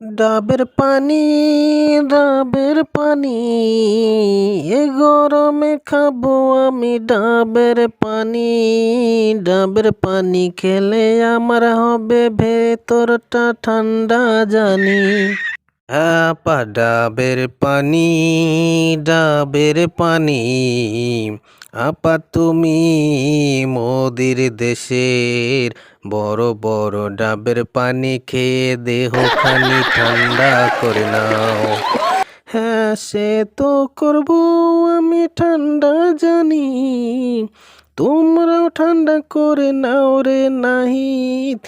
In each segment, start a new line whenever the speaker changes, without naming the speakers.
ডাবের পানি ডাবের পানি, এ গরমে খাব আমি ডাবের পানি। ডাবের পানি খেলে আমার হবে ভেতরটা ঠান্ডা জানি। আপা ডাবের পানি ডাবের পানি আপা তুমি মোদির দেশের বড় বড় ডাবের পানি খেয়ে দেহ খানি ঠান্ডা করে নাও হ্যাঁ সে তো করব আমি ঠান্ডা জানি তোমরাও ঠান্ডা করে নাও রে নাহিত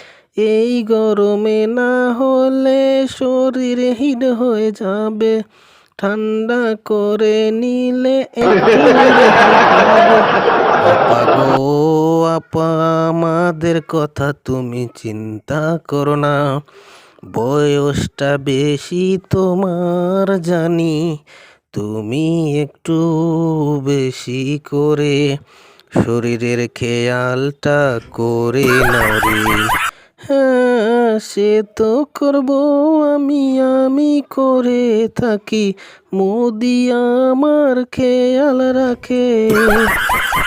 এই গরমে না হলে শরীর হিট হয়ে যাবে। ঠান্ডা করে নিলে আপা গো আমাদের কথা তুমি চিন্তা করো না। বয়সটা বেশি তোমার জানি। তুমি একটু বেশি করে শরীরের খেয়ালটা করে নাও রে। হ্যাঁ সে তো করব আমি আমি করে থাকি। মোদি আমার খেয়াল রাখে।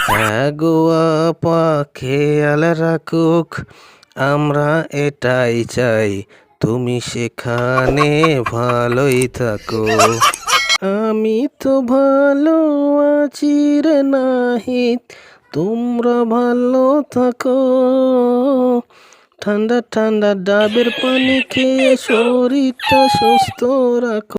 হ্যাঁ গো আপা খেয়াল রাখুক, আমরা এটাই চাই। তুমি সেখানে ভালোই থাকো। আমি তো ভালো আছি রে নাহিত তোমরা ভালো থাকো। ঠান্ডা ঠান্ডা ডাবের পানি খেয়ে শরীরটা সুস্থ রাখো।